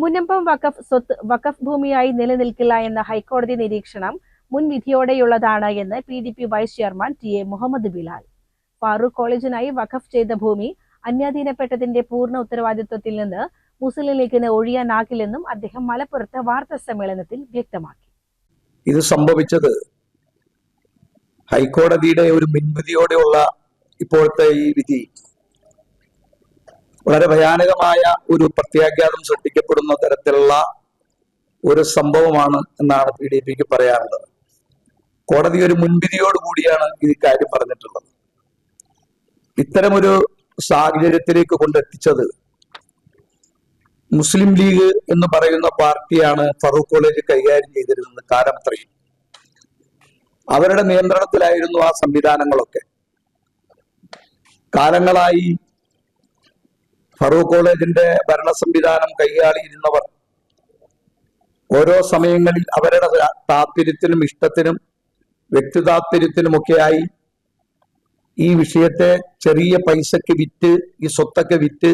മുനമ്പം വഖഫ് സ്വത്ത് വഖഫ് ഭൂമിയായി നിലനിൽക്കില്ല എന്ന ഹൈക്കോടതി നിരീക്ഷണം മുൻ വിധിയോടെയുള്ളതാണ് എന്ന് P D P vice chairman T A Muhammad Bilal. Farooq കോളേജിനായി വഖഫ് ചെയ്ത ഭൂമി അന്യാധീനപ്പെട്ടതിന്റെ പൂർണ ഉത്തരവാദിത്വത്തിൽ നിന്ന് മുസ്ലിം ലീഗിന് ഒഴിയാനാകില്ലെന്നും അദ്ദേഹം മലപ്പുറത്ത് വാർത്താ സമ്മേളനത്തിൽ വ്യക്തമാക്കി. ഇത് സംഭവിച്ചത് ഹൈക്കോടതിയുടെ ഒരു മുൻവിധിയോടെയുള്ള ഇപ്പോഴത്തെ ഈ വിധി വളരെ ഭയാനകമായ ഒരു പ്രത്യാഘാതം സൃഷ്ടിക്കപ്പെടുന്ന തരത്തിലുള്ള ഒരു സംഭവമാണ് എന്നാണ് പി ഡി പിക്ക് പറയാനുള്ളത്. കോടതി ഒരു മുൻവിധിയോട് കൂടിയാണ് ഈ കാര്യം പറഞ്ഞിട്ടുള്ളത്. ഇത്തരമൊരു സാഹചര്യത്തിലേക്ക് കൊണ്ടെത്തിച്ചത് മുസ്ലിം ലീഗ് എന്ന് പറയുന്ന പാർട്ടിയാണ് ഫറൂഖ് കോളേജ് കൈകാര്യം ചെയ്തിരുന്നത് കാലം അത്രയും അവരുടെ നിയന്ത്രണത്തിലായിരുന്നു ആ സംവിധാനങ്ങളൊക്കെ. കാലങ്ങളായി ഫറൂഖ് കോളേജിന്റെ ഭരണ സംവിധാനം കൈയാളിയിരുന്നവർ ഓരോ സമയങ്ങളിൽ അവരുടെ താത്പര്യത്തിനും ഇഷ്ടത്തിനും വ്യക്തി താല്പര്യത്തിനുമൊക്കെയായി ഈ വിഷയത്തെ ചെറിയ പൈസക്ക് വിറ്റ് ഈ സ്വത്തൊക്കെ വിറ്റ്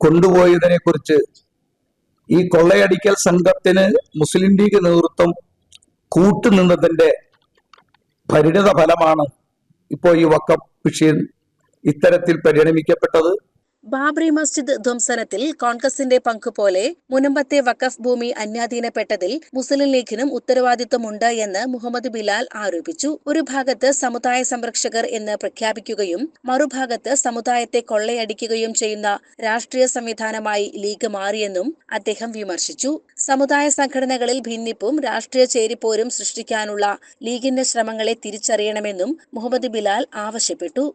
കൊണ്ടുപോയതിനെ കുറിച്ച് ഈ കൊള്ളയടിക്കൽ സംഘത്തിന് മുസ്ലിം ലീഗ് നേതൃത്വം കൂട്ടുനിന്നതിന്റെ പരിണിത ഫലമാണ് ഇപ്പോൾ ഈ വക്കം വിഷയം ഇത്തരത്തിൽ പരിണമിക്കപ്പെട്ടത്. ബാബറി മസ്ജിദ് ധ്വംസനത്തിൽ കോൺഗ്രസിന്റെ പങ്ക് പോലെ മുനമ്പത്തെ വഖഫ് ഭൂമി അന്യാധീനപ്പെട്ടതിൽ മുസ്ലിം ലീഗിനും ഉത്തരവാദിത്വമുണ്ട് എന്ന് മുഹമ്മദ് ബിലാൽ ആരോപിച്ചു. ഒരു ഭാഗത്ത് സമുദായ സംരക്ഷകർ എന്ന് പ്രഖ്യാപിക്കുകയും മറുഭാഗത്ത് സമുദായത്തെ കൊള്ളയടിക്കുകയും ചെയ്യുന്ന രാഷ്ട്രീയ സംവിധാനമായി ലീഗ് മാറിയെന്നും അദ്ദേഹം വിമർശിച്ചു. സമുദായ സംഘടനകളിൽ ഭിന്നിപ്പും രാഷ്ട്രീയ ചേരിപ്പോരും സൃഷ്ടിക്കാനുള്ള ലീഗിന്റെ ശ്രമങ്ങളെ തിരിച്ചറിയണമെന്നും മുഹമ്മദ് ബിലാൽ ആവശ്യപ്പെട്ടു.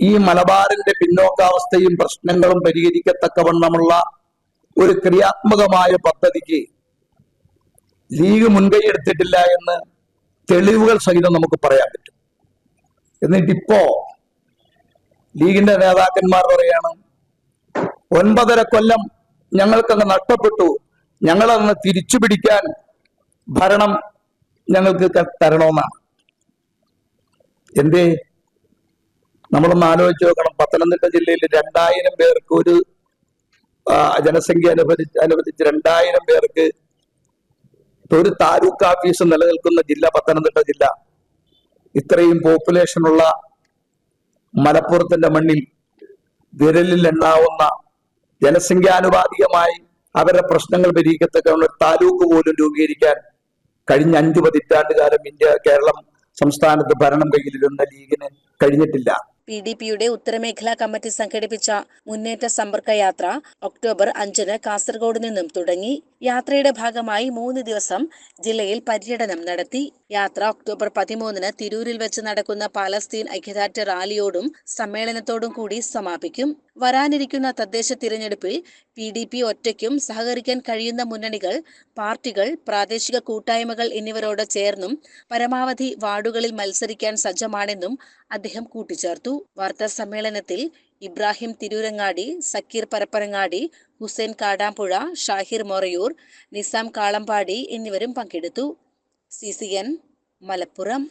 ഈ മലബാറിന്റെ പിന്നോക്കാവസ്ഥയും പ്രശ്നങ്ങളും പരിഹരിക്കത്തക്കവണ്ണമുള്ള ഒരു ക്രിയാത്മകമായ പദ്ധതിക്ക് ലീഗ് മുൻകൈയെടുത്തിട്ടില്ല എന്ന് തെളിവുകൾ സഹിതം നമുക്ക് പറയാൻ പറ്റും. എന്നിട്ടിപ്പോ ലീഗിന്റെ നേതാക്കന്മാർ പറയാണ് ഒൻപതര കൊല്ലം ഞങ്ങൾക്കങ്ങ് നഷ്ടപ്പെട്ടു. ഞങ്ങളങ്ങ് തിരിച്ചു പിടിക്കാൻ ഭരണം ഞങ്ങൾക്ക് തരണമെന്നാണ്. എന്തേ? നമ്മളൊന്ന് ആലോചിച്ച് നോക്കണം. പത്തനംതിട്ട ജില്ലയിൽ രണ്ടായിരം പേർക്ക് ഒരു ജനസംഖ്യ അനുവദിച്ച് അനുവദിച്ച് രണ്ടായിരം പേർക്ക് ഒരു താലൂക്ക് ഓഫീസ് നിലനിൽക്കുന്ന ജില്ല പത്തനംതിട്ട ജില്ല. ഇത്രയും പോപ്പുലേഷൻ ഉള്ള മലപ്പുറത്തിന്റെ മണ്ണിൽ വിരലിൽ എണ്ണാവുന്ന ജനസംഖ്യാനുപാതികമായി അവരുടെ പ്രശ്നങ്ങൾ പരിഹരിക്കത്തക്ക താലൂക്ക് പോലും രൂപീകരിക്കാൻ കഴിഞ്ഞ അഞ്ചു പതിറ്റാണ്ട് കാലം ഇന്ത്യ കേരളം സംസ്ഥാനത്ത് ഭരണം കയ്യിലിരുന്ന ലീഗിന് കഴിഞ്ഞിട്ടില്ല. പി ഡി പിയുടെ ഉത്തരമേഖലാ കമ്മിറ്റി സംഘടിപ്പിച്ച മുന്നേറ്റ സമ്പർക്ക യാത്ര ഒക്ടോബർ അഞ്ചിന് കാസർഗോഡ് നിന്നും തുടങ്ങി. യാത്രയുടെ ഭാഗമായി മൂന്ന് ദിവസം ജില്ലയിൽ പര്യടനം നടത്തി. യാത്ര ഒക്ടോബർ പതിമൂന്നിന് തിരൂരിൽ വെച്ച് നടക്കുന്ന പാലസ്തീൻ ഐക്യദാർഢ്യ റാലിയോടും സമ്മേളനത്തോടും കൂടി സമാപിക്കും. വരാനിരിക്കുന്ന തദ്ദേശ തിരഞ്ഞെടുപ്പിൽ പി ഡി പി ഒറ്റയ്ക്കും സഹകരിക്കാൻ കഴിയുന്ന മുന്നണികൾ പാർട്ടികൾ പ്രാദേശിക കൂട്ടായ്മകൾ എന്നിവരോട് ചേർന്നും പരമാവധി വാർഡുകളിൽ മത്സരിക്കാൻ സജ്ജമാണെന്നും അദ്ദേഹം കൂട്ടിച്ചേർത്തു. വാർത്താ സമ്മേളനത്തിൽ ഇബ്രാഹിം തിരൂരങ്ങാടി സക്കീർ പരപ്പനങ്ങാടി ഹുസൈൻ കാടാമ്പുഴ ഷാഹിർ മൊറയൂർ നിസാം കാളമ്പാടി എന്നിവരും പങ്കെടുത്തു. C C N Malappuram.